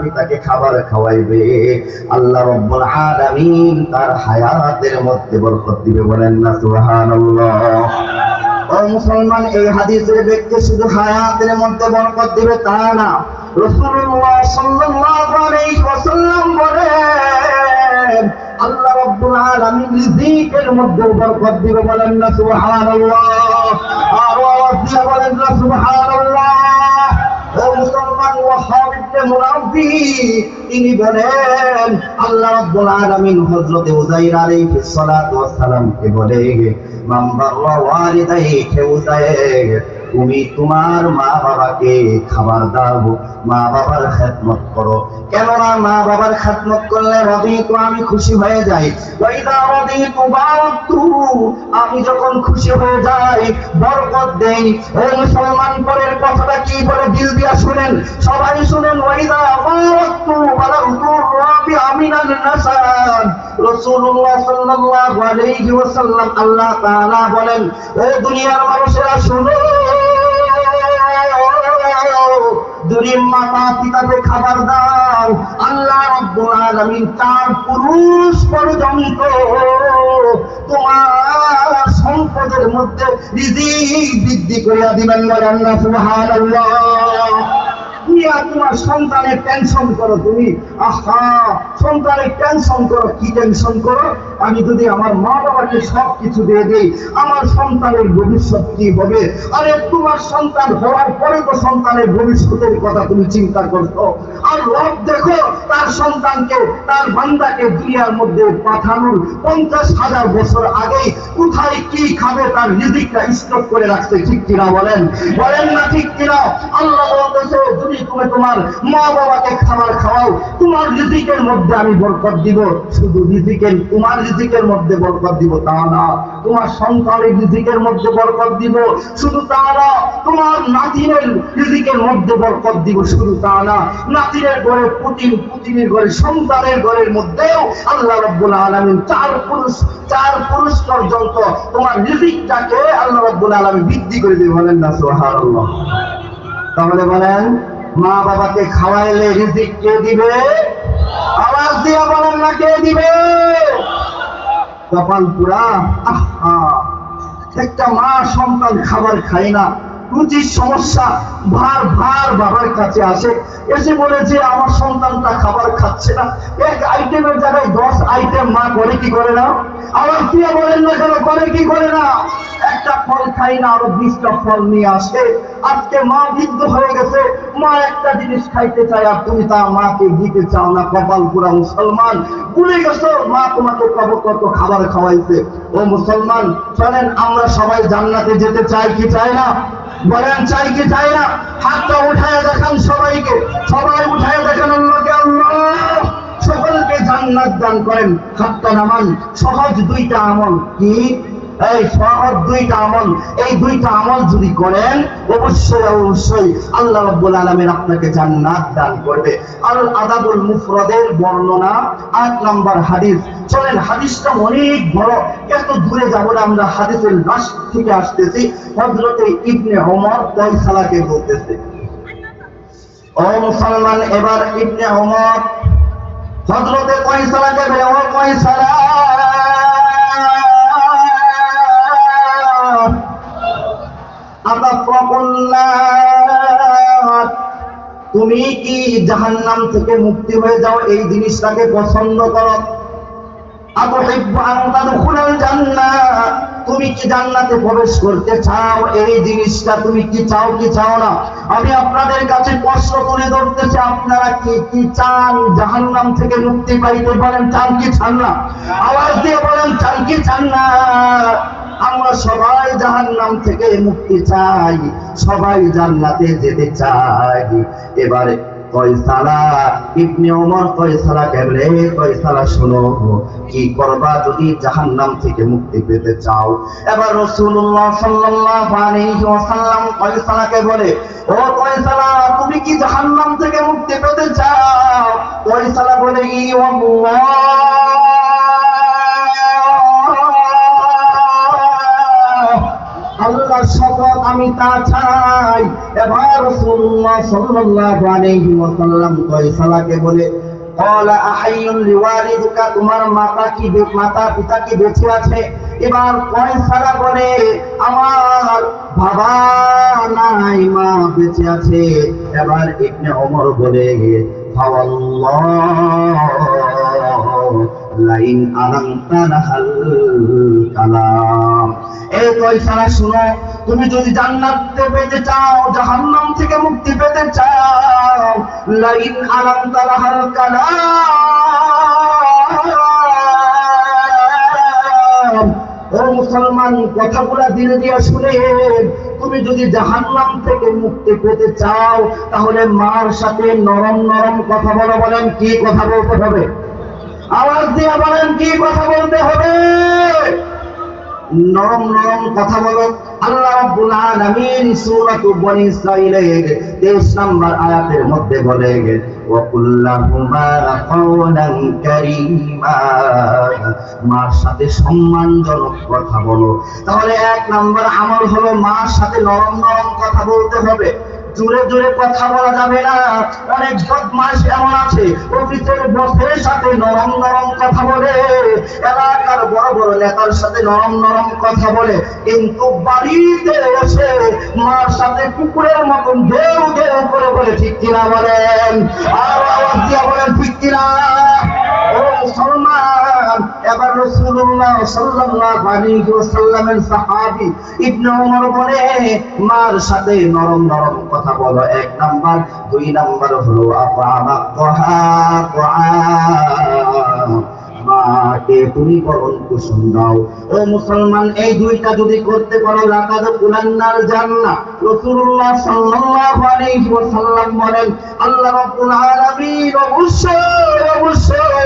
পিতাকে খাবার খাওয়াইবে। আল্লাহ রব্বুল আলামিন তার হায়াতের মধ্যে বরকত দিবে বলেন না, সুবহানাল্লাহ। ও মুসলমান, এই হাদিসের ব্যক্তি শুধু হায়াতের মধ্যে বরকত দিবে তা না, রাসূলুল্লাহ সাল্লাল্লাহু আলাইহি ওয়াসাল্লাম বলেন, আল্লাহ রাব্বুল আলামিন রিজিকের মধ্যে বরকত দিবে বলেন না, সুবহানাল্লাহ। আর আওয়াজ বলেন না, সুবহানাল্লাহ। তিনি বলেন, আল্লাহ রাব্বুল আলামিন হযরত উযাইর আলাইহিস সালাতু ওয়াস সালামকে বলে বাররা ওয়ালিদাইহি উযাইর তুমি তোমার মা বাবাকে খাবার দাও মা বাবার খেদমত করো। কেননা মা বাবার খেদমত করলে রবি তো আমি খুশি হয়ে যাই। আমি যখন খুশি হয়ে যাই, বরকত দেই। ও মুসলমান, পরের কথাটা কি বলে দিল দিয়া শুনেন। সবাই শুনেন, ওয়াইদা বারাতু বারাতু রবি আমিনাল নাসান। রাসূলুল্লাহ সাল্লাল্লাহু আলাইহি ওয়াসাল্লাম আল্লাহ তাআলা বলেন, ও দুনিয়ার মানুষেরা, শুনো। মাতা খাবার দাও। আল্লাহ রব্বুল আলামিন পুরুষ তোমার সম্পদের মধ্যে রিজিক বৃদ্ধি করিয়া দিবেন বলেন সুবহানাল্লাহ। তুমি আর তোমার সন্তানের টেনশন করো তুমি। আহা! সন্তানের টেনশন করো, কি টেনশন করো? আমি যদি আমার মা বাবাকে সব কিছু দিয়ে দিই, আমার সন্তানের ভবিষ্যৎ কি হবে? আরে, তোমার সন্তান হওয়ার পরে তো সন্তানের ভবিষ্যতের কথা তুমি চিন্তা করছ। আর রব দেখো, তার সন্তানকে, তার বান্দাকে দুনিয়ার মধ্যে পাঠানোর পঞ্চাশ হাজার বছর আগেই কোথায় কি খাবে তার রিজিকটা স্টক করে রাখছে, ঠিক কিনা বলেন? বলেন না ঠিক কিনা? আল্লাহ বলতেছে, যদি তুমি তোমার মা বাবাকে খাবার খাওয়াও, তোমার রিজিকের মধ্যে আমি বরকত দিব, শুধু রিজিকের, তোমার রিজিকের মধ্যে বরকত দিব, তা না। তোমার সন্তানের রিজিকের মধ্যে বরকত দিব, শুধু তা না। তোমার নাতিনের রিজিকের মধ্যে বরকত দিব, শুধু তা না। নাতিনের ঘরে পুতিন, পুতিনের ঘরে, সন্তানের ঘরের মধ্যেও আল্লাহ রাব্বুল আলামিন চার পুরুষ চার পুরুষ পর্যন্ত তোমার রিজিকটাকে আল্লাহ রাব্বুল আলামিন বৃদ্ধি করে দিবে, বলেন না, সুবহানাল্লাহ। তাহলে বলেন মা বাবাকে খাওয়াইলে রিজিক কে দিবে? আওয়াজ দিয়ে বলেন না, কে দিবে? কপাল পুরা, আহা। একটা মা সন্তান খাবার খায় না। রুচির সমস্যা ভার ভার বাবার কাছে আসে। এসে বলে যে, আমার সন্তানটা খাবার খাচ্ছে না। এক আইটেমের জায়গায় দশ আইটেম মা করে কি করে না? আবার কি বলেন না কেন, করে কি করে না? একটা ফল খাই না, আরও বিশটা ফল নিয়ে আসে। আজকে মা বৃদ্ধ হয়ে গেছে। মা একটা জিনিস খাইতে চায়, আর তুমি তার মাকে দিতে চাও না, কপাল পুরা মুসলমান। ভুলে গেছো, মা তোমাকে কব কত খাবার খাওয়াইছে। ও মুসলমান, চলেন, আমরা সবাই জান্নাতে যেতে চাই কি চাই না? বলেন, চাই কি চাই না? হাতটা উঠায় দেখান সবাইকে। সবাই উঠায় দেখান অন্যকে আল্লাহ! সকলকে জান্নাত দান করেন, হাতটা নামান, সহজ দুইটা আমল। কি? এই সহজ দুইটা আমল, এই দুইটা আমল যদি করেন, অবশ্যই অবশ্যই আল্লাহ রাব্বুল আলামিন আপনাকে জান্নাত দান করবে। আল আদাবুল মুফরাদের বর্ণনা, আট নম্বর হাদিস। চলেন, হাদিসটা অনেক বড়। এত দূরে যাব না, আমরা হাদিসের লাশ থেকে আসতেছি। হযরতে ইবনে ওমর ফয়সালাকে বলতেছে। ও মুসলমান, এবার ইবনে ওমর, হযরতে ফয়সালাকে বলে, ও তুমি কি জাহান্নাম থেকে মুক্তি হয়ে যাও? এই জিনিসটাকে পছন্দ করো। তুমি কি জান্নাতে প্রবেশ করতে চাও? এই জিনিসটা তুমি কি চাও কি চাও না? আমি আপনাদের কাছে প্রশ্ন তুলে ধরতেছি, আপনারা কি কি চান জাহান্নাম থেকে মুক্তি পাইতে পারেন? চান কি চান না? আওয়াজ দিয়ে বলেন, চান কি চান না? আমরা সবাই জাহান্নাম থেকে মুক্তি চাই। সবাই জান্নাতে যেতে চাই। এবারে কি করবা যদি জাহান্নাম থেকে মুক্তি পেতে চাও? এবার বলে, ও ফয়সালা, তুমি কি থেকে মুক্তি পেতে চাও? ফয়সালা বলে, ই আমি তা চাই। এবার রাসূলুল্লাহ সাল্লাল্লাহু আলাইহি ওয়াসাল্লাম কয়সালাকে বলে কলা আহাইয়ুন লিওয়ালিদুকা, তোমার মাতা কি মাতা পিতা কি বেঁচে আছে? এবার কয়সালা বলে, আমার বাবা নাই, মা বেঁচে আছে। এবার ইবনে ওমর বলে লাইন আলান্তা কালাম। এই কয়সালা শুনো তুমি যদি জান্নাতে পেতে চাও, জাহান্নাম থেকে মুক্তি পেতে চাও, লাইন আলামতা লাহাল কালাম ও মুসলমান, কথাগুলা ধীরে ধীরে শুনে। তুমি যদি জাহান্নাম থেকে মুক্তি পেতে চাও, তাহলে মার সাথে নরম নরম কথা বলো, বলেন কি কথা বলতে হবে? আওয়াজ দিয়ে বলেন কি কথা বলতে হবে? নরম নরম কথা বলো। আল্লাহ বনি ইসরাঈলের 23 নম্বর আয়াতের মধ্যে বলে ওয়া কুল্লাহুমা কাওলান কারীমা। মার সাথে সম্মানজনক কথা বলো। তাহলে এক নম্বর আমল হলো মার সাথে নরম নরম কথা বলতে হবে। জোরে জোরে কথা বলা যাবে না। অনেক বদমাস এমন আছে অফিসের বসের সাথে নরম নরম কথা বলে। এলাকার বড় বড় নেতার সাথে নরম নরম কথা বলে। কিন্তু বাড়িতে এসে মার সাথে কুকুরের মতন ঢেউ ঢেউ করে বলে, ঠিক কিনা বলেন? আর আওয়াজ দিয়া বলেন, ঠিক কিনা? ও মুসলমান এবার সাল্লাল্লাহু আলাইহি ওয়াসাল্লামের সাহাবী ইবনে ওমর বলে, মার সাথে নরম নরম কথা বলো, এক নাম্বার, দুই নাম্বার হলো আপামা মাকে তুমি কুসুম দাও। ও মুসলমান, এই দুইটা যদি করতে পারো, লাকাদ কুলান্নার জান্নাহ। রাসূলুল্লাহ সাল্লাল্লাহু আলাইহি ওয়াসাল্লাম বলেন, আল্লাহ রাব্বুল আলামিন অবশ্যই অবশ্যই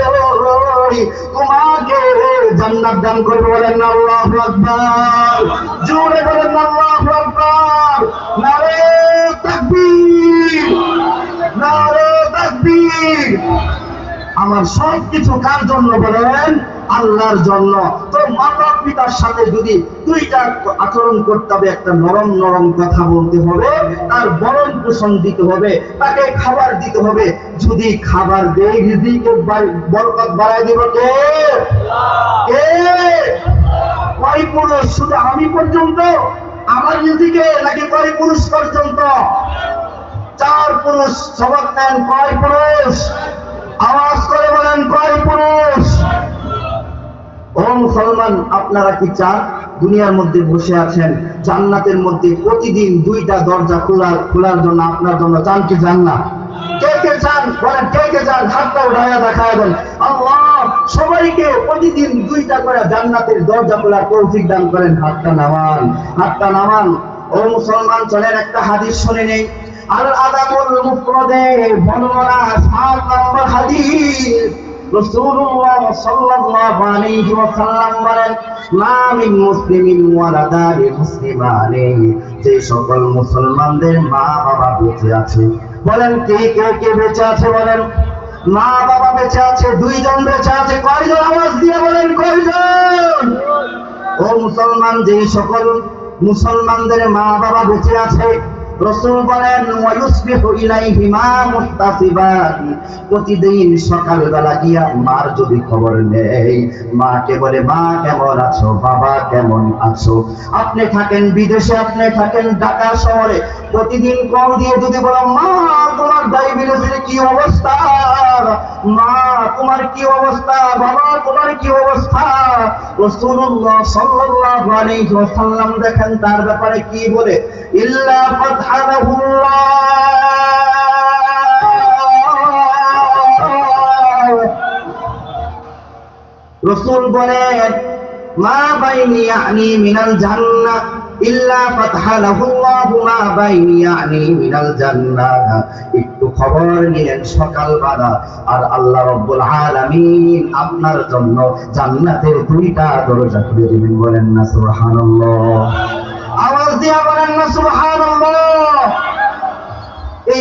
দান করবে বলেন আল্লাহ আকবার। জোরে বলেন আল্লাহ আকবার। নারে তাকবীর। নারে তাকবীর। আমার সব কিছু কার জন্য বলেন? আল্লাহর জন্য। পিতার সাথে যদি দুইটা আচরণ করতে হবে, একটা নরম নরম কথা বলতে হবে, তার বরণ পোষণ দিতে হবে, তাকে খাবার দিতে হবে। যদি খাবার দেয় বরকত বাড়াই দেব কে? কে? কয় পুরুষ? শুধু আমি পর্যন্ত? আমার রিজিকে নাকি কয় পুরুষ পর্যন্ত? চার পুরুষ সবক নেন কয় পুরুষ? আওয়াজ করে বলেন, কয় পুরুষ? ও মুসলমান, আপনারা কি চান? দুনিয়ার মধ্যে বসে আছেন, জান্নাতের মধ্যে প্রতিদিন দুইটা দরজা খোলার খোলার জন্য আপনার জন্য চান কি চান না? কে কে চান? বলেন, কে কে চান? হাতটা উঠাইয়া দেখায় দেন। সবাইকে প্রতিদিন দুইটা করে জান্নাতের দরজা খোলার তৌফিক দান করেন। হাতটা নামান হাতটা নামান। ও মুসলমান, চলেন, একটা হাদিস শুনে নেই। আল আদাবুল মুফরদে বর্ণনা সাত নম্বর হাদিস। যে সকল মুসলমানদের মা বাবা বেঁচে আছে। বলেন, কে কে কে বেঁচে আছে বলেন? মা বাবা বেঁচে আছে, দুইজন বেঁচে আছে। কয়জন আওয়াজ দিয়ে বলেন, কয়জন? ও মুসলমান, যে সকল মুসলমানদের মা বাবা বেঁচে আছে রসুল বলেন প্রতিদিন সকালবেলা গিয়া মার যদি খবর নেই, মাকে বলে, মা, কেমন আছো? বাবা, কেমন আছো? আপনি থাকেন বিদেশে, আপনি থাকেন ঢাকা শহরে। প্রতিদিন কল দিয়ে যদি বলো, মা, তোমার ডায়াবেটিসের কি অবস্থা? মা, তোমার কি অবস্থা? বাবা, তোমার কি অবস্থা? রাসূলুল্লাহ সাল্লাল্লাহু আলাইহি ওয়াসাল্লাম দেখেন তার ব্যাপারে কি বলে, ইল্লা ফাতহানাহুল্লাহ রসুল বলেন, মা বাইনি ইয়ানি মিনাল জান্নাহ ইল্লা ফাতহালাহুল্লাহু মা বাইনি ইয়ানি মিনাল জান্নাহ। একটু খবর নিলেন সকালবেলা। আর আল্লাহ রাব্বুল আলামিন আপনার জন্য জান্নাতের দুইটা দরজা খুলে দিবেন বলেন না সুবহানাল্লাহ। আওয়াজ দিয়া বলেন না সুবহানাল্লাহ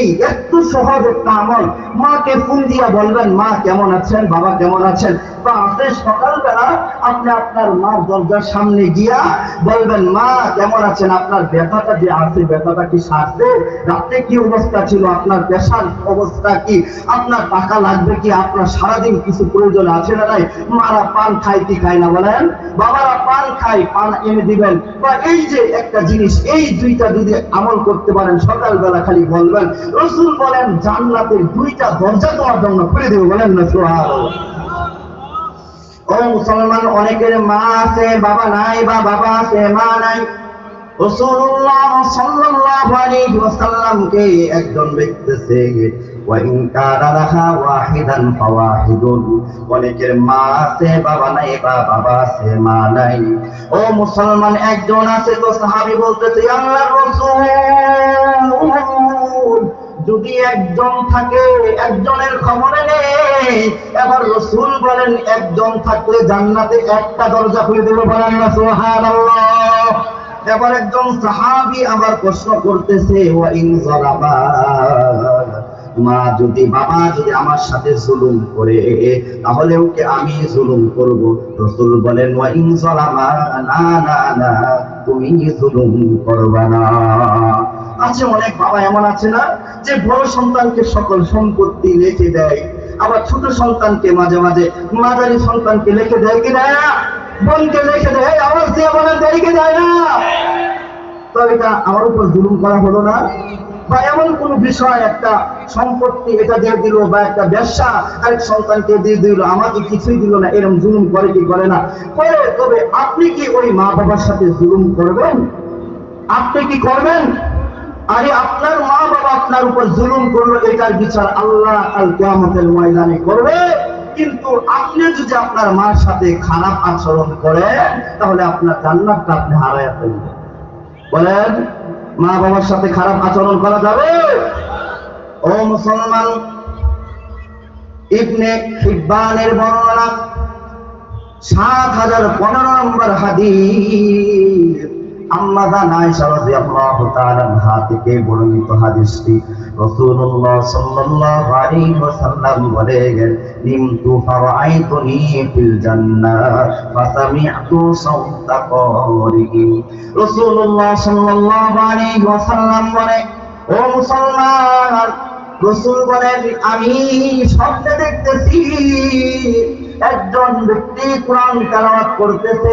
এই একটু সহজ একটা আমল মাকে ফোন দিয়া বলবেন, মা, কেমন আছেন? বাবা কেমন আছেন? বা আছে সকালবেলা আপনি আপনার মার দরজার সামনে গিয়া বলবেন, মা, কেমন আছেন? আপনার ব্যথাটা যে আছে, ব্যথাটা কি সারছে? রাত্রে কি অবস্থা ছিল? আপনার পেশার অবস্থা কি? আপনার টাকা লাগবে কি? আপনার সারাদিন কিছু প্রয়োজন আছে না নাই? মারা পান খায় কি খায় না বলেন? বাবারা পান খায়, পান এনে দিবেন। বা এই যে একটা জিনিস, এই দুইটা যদি আমল করতে পারেন, সকালবেলা খালি বলবেন, রসুল বলেন, জান্নাতের দুইটা দরজা তোমার জন্য খুলে দেবে, বলেন না সোহার ও মুসলমান, অনেকের মা আছে, বাবা নাই, বা বাবা আছে, মা নাই। একজন অনেকের মা আছে, বাবা নাই, বা বাবা আছে, মা নাই। ও মুসলমান, একজন আছে তো সাহাবী বলতেছে, আল্লাহর রাসূল। যদি একজন থাকে, একজনের খবরে নেই, এবার রসুল বলেন, একজন থাকলে জান্নাতে একটা দরজা খুলে দেবে বলেন না, সুবহানাল্লাহ। এবার একজন সাহাবী আবার প্রশ্ন করতেছে মা যদি, বাবা যদি আমার সাথে জুলুম করে, তাহলে ওকে আমি জুলুম করব? রসুল বলেন ওয়া ইন না না না, তুমি জুলুম করবা না। আছে অনেক বাবা এমন আছে না? যে বড় সন্তানকে সকল সম্পত্তি লিখে দেয়। আবার ছোট সন্তানকে মাঝে মাঝে মাঝারি সন্তানকে লিখে দেয় কি না? বোনকে লিখে দেয়। আওয়াজ দিয়ে বলে দেয়কে দেয় না। এটা আমার উপর জুলুম করা হলো না। বা এমন কোন বিষয়, একটা সম্পত্তি এটা দিয়ে দিল বা একটা ব্যবসা, আরেক সন্তানকে দিয়ে দিল, আমাকে কিছুই দিল না এরকম জুলুম করে কি করে না? করে, তবে আপনি কি ওই মা বাবার সাথে জুলুম করবেন? আপনি কি করবেন? আরে আপনার মা বাবা আপনার উপর জুলুম করল, এটার বিচার আল্লাহ আল কিয়ামতের ময়দানে করবে। কিন্তু আপনি যদি আপনার মার সাথে খারাপ আচরণ করেন, তাহলে আপনার জান্নাতটা আপনি হারায় ফেলবেন। বলেন মা বাবার সাথে খারাপ আচরণ করা যাবে? ও মুসলমান, ইবনে হিব্বানের বর্ণনা, সাত হাজার পনেরো নম্বর হাদিস। আম্মাদান আয়েশা রাদিয়াল্লাহু তাআলা আনহা থেকে বর্ণিত হাদিসটি রাসূলুল্লাহ সাল্লাল্লাহু আলাইহি ওয়াসাল্লাম বলেন নিমতু ফারাআইতুনি ফিল জান্নাহ রাসূলুল্লাহ সাল্লাল্লাহু আলাইহি ওয়াসাল্লাম ও মুসলমান, রসুল বলেন, আমি স্বপ্নে দেখতেছি, একজন ব্যক্তি কোরআন তেলাওয়াত করতেছে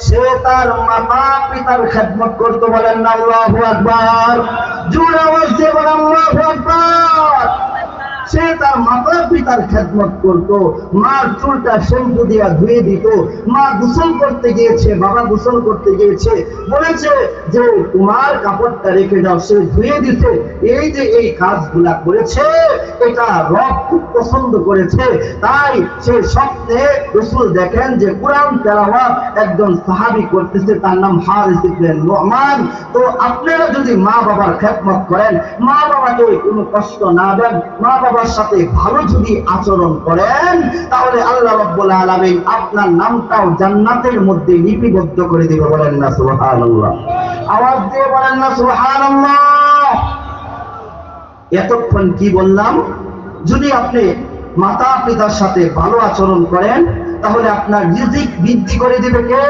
সে তার মাতা পিতার খেদমত করতে বলেন না আল্লাহু আকবার। জুড়ে বলেন আল্লাহু আকবার। সে তার মাতা পিতার খেদমত করত। মার চুলটা শ্যাম্পু দিয়া ধুয়ে দিত। মা গোসল করতে গিয়েছে, বাবা গোসল করতে গিয়েছে। বলেছে যে তোমার কাপড়টা রেখে দাও, সে ধুয়ে দিতে। এই যে এই কাজগুলা করেছে, এটা রব খুব পছন্দ করেছে। তাই সে স্বপ্নে রসুল দেখেন যে, কোরআন তেলাওয়াত একজন সাহাবী করতেছে, তার নাম হারিস ইবনে নোমান। তো আপনারা যদি মা বাবার খেদমত করেন মা বাবাকে কোনো কষ্ট না দেন। মা বাবার সাথে ভালো যদি আচরণ করেন, তাহলে আল্লাহ রব্বুল আলামিন আপনার নামটাও জান্নাতের মধ্যে লিপিবদ্ধ করে দিবে বলেন না, সুবহানাল্লাহ। আওয়াজ দিয়ে বলেন না, সুবহানাল্লাহ। এতক্ষণ কি বললাম? যদি আপনি মাতা পিতার সাথে ভালো আচরণ করেন, তাহলে আপনার রিজিক বৃদ্ধি করে দিবে কে?